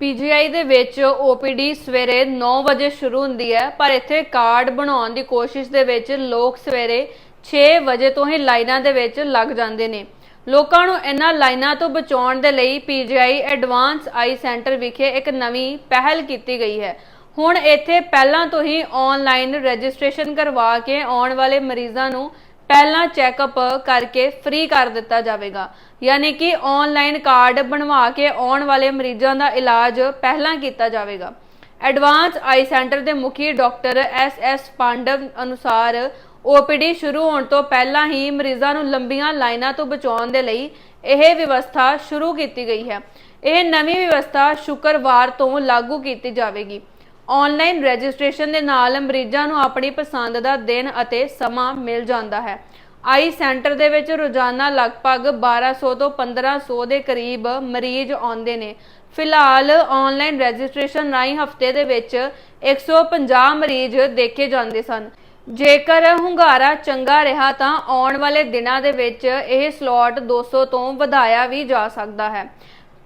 PGI ਦੇ ਵਿੱਚ OPD ਸਵੇਰੇ 9 ਵਜੇ ਸ਼ੁਰੂ ਹੁੰਦੀ ਹੈ, ਪਰ ਇੱਥੇ ਕਾਰਡ ਬਣਾਉਣ ਦੀ ਕੋਸ਼ਿਸ਼ ਦੇ ਵਿੱਚ ਲੋਕ ਸਵੇਰੇ 6 ਵਜੇ ਤੋਂ ਹੀ ਲਾਈਨਾਂ ਦੇ ਵਿੱਚ ਲੱਗ ਜਾਂਦੇ ਨੇ। ਲੋਕਾਂ ਨੂੰ ਇਹਨਾਂ ਲਾਈਨਾਂ ਤੋਂ ਬਚਾਉਣ ਦੇ ਲਈ ਪੀਜੀਆਈ ਐਡਵਾਂਸ ਆਈ ਸੈਂਟਰ ਵਿਖੇ ਇੱਕ ਨਵੀਂ ਪਹਿਲ ਕੀਤੀ ਗਈ ਹੈ। ਹੁਣ ਇੱਥੇ ਪਹਿਲਾਂ ਤੋਂ ਹੀ ਆਨਲਾਈਨ ਰਜਿਸਟ੍ਰੇਸ਼ਨ ਕਰਵਾ ਕੇ ਆਉਣ ਵਾਲੇ ਮਰੀਜ਼ਾਂ ਨੂੰ ਪਹਿਲਾਂ ਚੈੱਕਅਪ ਕਰਕੇ ਫ੍ਰੀ ਕਰ ਦਿੱਤਾ ਜਾਵੇਗਾ। ਯਾਨੀ ਕਿ ਆਨਲਾਈਨ ਕਾਰਡ ਬਣਵਾ ਕੇ ਆਉਣ ਵਾਲੇ ਮਰੀਜ਼ਾਂ ਦਾ ਇਲਾਜ ਪਹਿਲਾਂ ਕੀਤਾ ਜਾਵੇਗਾ। ਐਡਵਾਂਸ ਆਈ ਸੈਂਟਰ ਦੇ ਮੁਖੀ ਡਾਕਟਰ ਐਸ ਐਸ ਪਾਂਡਵ ਅਨੁਸਾਰ ਓਪੀਡੀ ਸ਼ੁਰੂ ਹੋਣ ਤੋਂ ਪਹਿਲਾਂ ਹੀ ਮਰੀਜ਼ਾਂ ਨੂੰ ਲੰਬੀਆਂ ਲਾਈਨਾਂ ਤੋਂ ਬਚਾਉਣ ਦੇ ਲਈ ਇਹ ਵਿਵਸਥਾ ਸ਼ੁਰੂ ਕੀਤੀ ਗਈ ਹੈ। ਇਹ ਨਵੀਂ ਵਿਵਸਥਾ ਸ਼ੁੱਕਰਵਾਰ ਤੋਂ ਲਾਗੂ ਕੀਤੀ ਜਾਵੇਗੀ। ਆਨਲਾਈਨ ਰਜਿਸਟ੍ਰੇਸ਼ਨ ਦੇ ਨਾਲ ਮਰੀਜ਼ਾਂ ਨੂੰ ਆਪਣੀ ਪਸੰਦ ਦਾ ਦਿਨ ਅਤੇ ਸਮਾਂ ਮਿਲ ਜਾਂਦਾ ਹੈ। ਆਈ ਸੈਂਟਰ ਦੇ ਵਿੱਚ ਰੋਜ਼ਾਨਾ ਲਗਭਗ 1200 ਤੋਂ 1500 ਦੇ ਕਰੀਬ ਮਰੀਜ਼ ਆਉਂਦੇ ਨੇ। ਫਿਲਹਾਲ ਆਨਲਾਈਨ ਰਜਿਸਟ੍ਰੇਸ਼ਨ ਰਾਹੀਂ ਹਫ਼ਤੇ ਦੇ ਵਿੱਚ 150 ਮਰੀਜ਼ ਦੇਖੇ ਜਾਂਦੇ ਸਨ। ਜੇਕਰ ਹੁੰਗਾਰਾ ਚੰਗਾ ਰਿਹਾ ਤਾਂ ਆਉਣ ਵਾਲੇ ਦਿਨਾਂ ਦੇ ਵਿੱਚ ਇਹ ਸਲੋਟ 200 ਤੋਂ ਵਧਾਇਆ ਵੀ ਜਾ ਸਕਦਾ ਹੈ।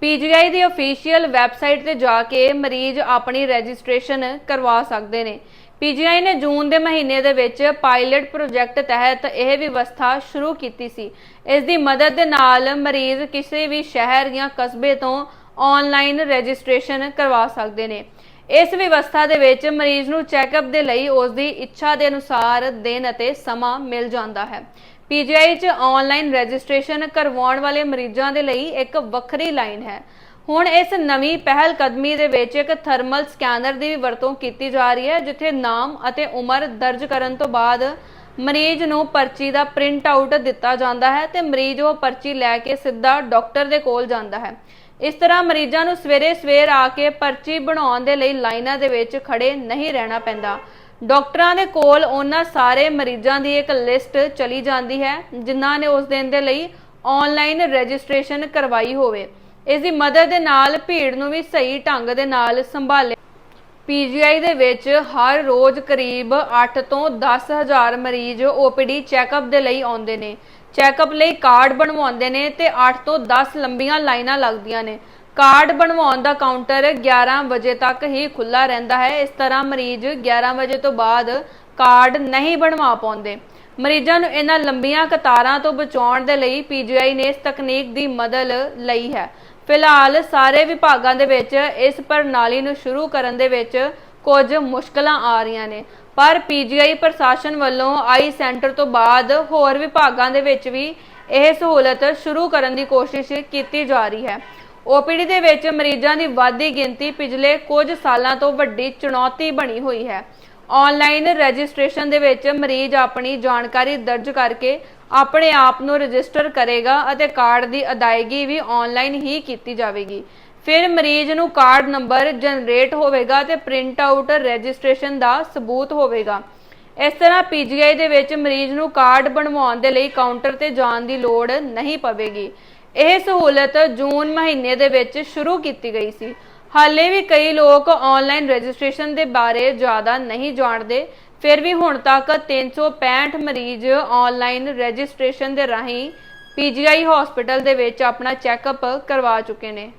ਪੀਜੀਆਈ ਦੀ ਅਫੀਸ਼ੀਅਲ ਵੈਬਸਾਈਟ ਤੇ ਜਾ ਕੇ ਮਰੀਜ਼ ਆਪਣੀ ਰਜਿਸਟ੍ਰੇਸ਼ਨ ਕਰਵਾ ਸਕਦੇ ਨੇ। ਪੀਜੀਆਈ ਨੇ ਜੂਨ ਦੇ ਮਹੀਨੇ ਦੇ ਵਿੱਚ ਪਾਇਲਟ ਪ੍ਰੋਜੈਕਟ ਤਹਿਤ ਇਹ ਵਿਵਸਥਾ ਸ਼ੁਰੂ ਕੀਤੀ ਸੀ। ਇਸ ਦੀ ਮਦਦ ਦੇ ਨਾਲ ਮਰੀਜ਼ ਕਿਸੇ ਵੀ ਸ਼ਹਿਰ ਜਾਂ ਕਸਬੇ ਤੋਂ ਆਨਲਾਈਨ ਰਜਿਸਟ੍ਰੇਸ਼ਨ ਕਰਵਾ ਸਕਦੇ ਨੇ। ਇਸ ਵਿਵਸਥਾ ਦੇ ਵਿੱਚ ਮਰੀਜ਼ ਨੂੰ ਚੈੱਕਅਪ ਦੇ ਲਈ ਉਸ ਦੀ ਇੱਛਾ ਦੇ ਅਨੁਸਾਰ ਦਿਨ ਅਤੇ ਸਮਾਂ ਮਿਲ ਜਾਂਦਾ ਹੈ। ਪੀਜੀਆਈ 'ਚ ਆਨਲਾਈਨ ਰਜਿਸਟ੍ਰੇਸ਼ਨ ਕਰਵਾਉਣ ਵਾਲੇ ਮਰੀਜ਼ਾਂ ਦੇ ਲਈ ਇੱਕ ਵੱਖਰੀ ਲਾਈਨ ਹੈ। ਹੁਣ ਇਸ ਨਵੀਂ ਪਹਿਲ ਕਦਮੀ ਦੇ ਵਿੱਚ ਇੱਕ ਥਰਮਲ ਸਕੈਨਰ ਦੀ ਵੀ ਵਰਤੋਂ ਕੀਤੀ ਜਾ ਰਹੀ ਹੈ, ਜਿੱਥੇ ਨਾਮ ਅਤੇ ਉਮਰ ਦਰਜ ਕਰਨ ਤੋਂ ਬਾਅਦ ਮਰੀਜ਼ ਨੂੰ ਪਰਚੀ ਦਾ ਪ੍ਰਿੰਟ ਆਊਟ ਦਿੱਤਾ ਜਾਂਦਾ ਹੈ ਤੇ ਮਰੀਜ਼ ਉਹ ਪਰਚੀ ਲੈ ਕੇ ਸਿੱਧਾ ਡਾਕਟਰ ਦੇ ਕੋਲ ਜਾਂਦਾ ਹੈ। ਇਸ ਤਰ੍ਹਾਂ ਮਰੀਜ਼ਾਂ ਨੂੰ ਸਵੇਰੇ ਸਵੇਰ ਆ ਕੇ ਪਰਚੀ ਬਣਾਉਣ ਦੇ ਲਈ ਲਾਈਨਾਂ ਦੇ ਵਿੱਚ ਖੜੇ ਨਹੀਂ ਰਹਿਣਾ ਪੈਂਦਾ। ਡਾਕਟਰਾਂ ਦੇ ਕੋਲ ਉਹਨਾਂ ਸਾਰੇ ਮਰੀਜ਼ਾਂ ਦੀ ਇੱਕ ਲਿਸਟ ਚਲੀ ਜਾਂਦੀ ਹੈ, ਜਿਨ੍ਹਾਂ ਨੇ ਉਸ ਦਿਨ ਦੇ ਲਈ ਆਨਲਾਈਨ ਰਜਿਸਟ੍ਰੇਸ਼ਨ ਕਰਵਾਈ ਹੋਵੇ। ਇਸ ਦੀ ਮਦਦ ਦੇ ਨਾਲ ਭੀੜ ਨੂੰ ਵੀ ਸਹੀ ਢੰਗ ਦੇ ਨਾਲ ਸੰਭਾਲਿਆ ਪੀਜੀਆਈ ਦੇ ਵਿੱਚ ਹਰ ਰੋਜ਼ ਕਰੀਬ 8 ਤੋਂ 10000 ਮਰੀਜ਼ ਓਪੀਡੀ ਚੈੱਕਅਪ ਦੇ ਲਈ ਆਉਂਦੇ ਨੇ। ਚੈੱਕਅਪ ਲਈ ਕਾਰਡ ਬਣਵਾਉਂਦੇ ਨੇ ਤੇ 8 ਤੋਂ 10 ਲੰਬੀਆਂ ਲਾਈਨਾਂ ਲੱਗਦੀਆਂ ਨੇ। ਕਾਰਡ ਬਣਵਾਉਣ ਦਾ ਕਾਊਂਟਰ 11 ਵਜੇ ਤੱਕ ਹੀ ਖੁੱਲਾ ਰਹਿੰਦਾ ਹੈ। ਇਸ ਤਰ੍ਹਾਂ ਮਰੀਜ਼ 11 ਵਜੇ ਤੋਂ ਬਾਅਦ ਕਾਰਡ ਨਹੀਂ ਬਣਵਾ ਪਾਉਂਦੇ। ਮਰੀਜ਼ਾਂ ਨੂੰ ਇਹਨਾਂ ਲੰਬੀਆਂ ਕਤਾਰਾਂ ਤੋਂ ਬਚਾਉਣ ਦੇ ਲਈ ਪੀਜੀਆਈ ਨੇ ਇਸ ਤਕਨੀਕ ਦੀ ਮਦਦ ਲਈ ਹੈ। ਫਿਲਹਾਲ ਸਾਰੇ ਵਿਭਾਗਾਂ ਦੇ ਵਿੱਚ ਇਸ ਪ੍ਰਣਾਲੀ ਨੂੰ ਸ਼ੁਰੂ ਕਰਨ ਦੇ ਵਿੱਚ ਕੁਝ ਮੁਸ਼ਕਲਾਂ ਆ ਰਹੀਆਂ ਨੇ। ਪਰ ਪੀਜੀਆਈ ਪ੍ਰਸ਼ਾਸਨ ਵੱਲੋਂ ਆਈ ਸੈਂਟਰ ਤੋਂ ਬਾਅਦ ਹੋਰ ਵਿਭਾਗਾਂ ਦੇ ਵਿੱਚ ਵੀ ਇਹ ਸਹੂਲਤ ਸ਼ੁਰੂ ਕਰਨ ਦੀ ਕੋਸ਼ਿਸ਼ ਕੀਤੀ ਜਾ ਰਹੀ ਹੈ। ਓਪੀਡੀ ਦੇ ਵਿੱਚ ਮਰੀਜ਼ਾਂ ਦੀ ਵਾਧੀ ਗਿਣਤੀ ਪਿਛਲੇ ਕੁਝ ਸਾਲਾਂ ਤੋਂ ਵੱਡੀ ਚੁਣੌਤੀ ਬਣੀ ਹੋਈ ਹੈ। ਆਨਲਾਈਨ ਰਜਿਸਟ੍ਰੇਸ਼ਨ ਦੇ ਵਿੱਚ ਮਰੀਜ਼ ਆਪਣੀ ਜਾਣਕਾਰੀ ਦਰਜ ਕਰਕੇ ਆਪਣੇ ਆਪ ਨੂੰ ਰਜਿਸਟਰ ਕਰੇਗਾ ਅਤੇ ਕਾਰਡ ਦੀ ਅਦਾਇਗੀ ਵੀ ਆਨਲਾਈਨ ਹੀ ਕੀਤੀ ਜਾਵੇਗੀ। ਫਿਰ ਮਰੀਜ਼ ਨੂੰ ਕਾਰਡ ਨੰਬਰ ਜਨਰੇਟ ਹੋਵੇਗਾ ਤੇ ਪ੍ਰਿੰਟ ਆਊਟ ਰਜਿਸਟ੍ਰੇਸ਼ਨ ਦਾ ਸਬੂਤ ਹੋਵੇਗਾ। ਇਸ ਤਰ੍ਹਾਂ ਪੀਜੀਆਈ ਦੇ ਵਿੱਚ ਮਰੀਜ਼ ਨੂੰ ਕਾਰਡ ਬਣਵਾਉਣ ਦੇ ਲਈ ਕਾਊਂਟਰ ਤੇ ਜਾਣ ਦੀ ਲੋੜ ਨਹੀਂ ਪਵੇਗੀ। ਇਹ ਸਹੂਲਤ ਜੂਨ ਮਹੀਨੇ ਦੇ ਵਿੱਚ ਸ਼ੁਰੂ ਕੀਤੀ ਗਈ ਸੀ। ਹਾਲੇ ਵੀ ਕਈ ਲੋਕ ਆਨਲਾਈਨ ਰਜਿਸਟ੍ਰੇਸ਼ਨ ਦੇ ਬਾਰੇ ਜ਼ਿਆਦਾ ਨਹੀਂ ਜਾਣਦੇ। ਫਿਰ ਵੀ ਹੁਣ ਤੱਕ 365 ਮਰੀਜ਼ ਆਨਲਾਈਨ ਰਜਿਸਟ੍ਰੇਸ਼ਨ ਦੇ ਰਾਹੀਂ ਪੀਜੀਆਈ ਹਸਪੀਟਲ ਦੇ ਵਿੱਚ ਆਪਣਾ ਚੈੱਕਅਪ ਕਰਵਾ ਚੁੱਕੇ ਨੇ।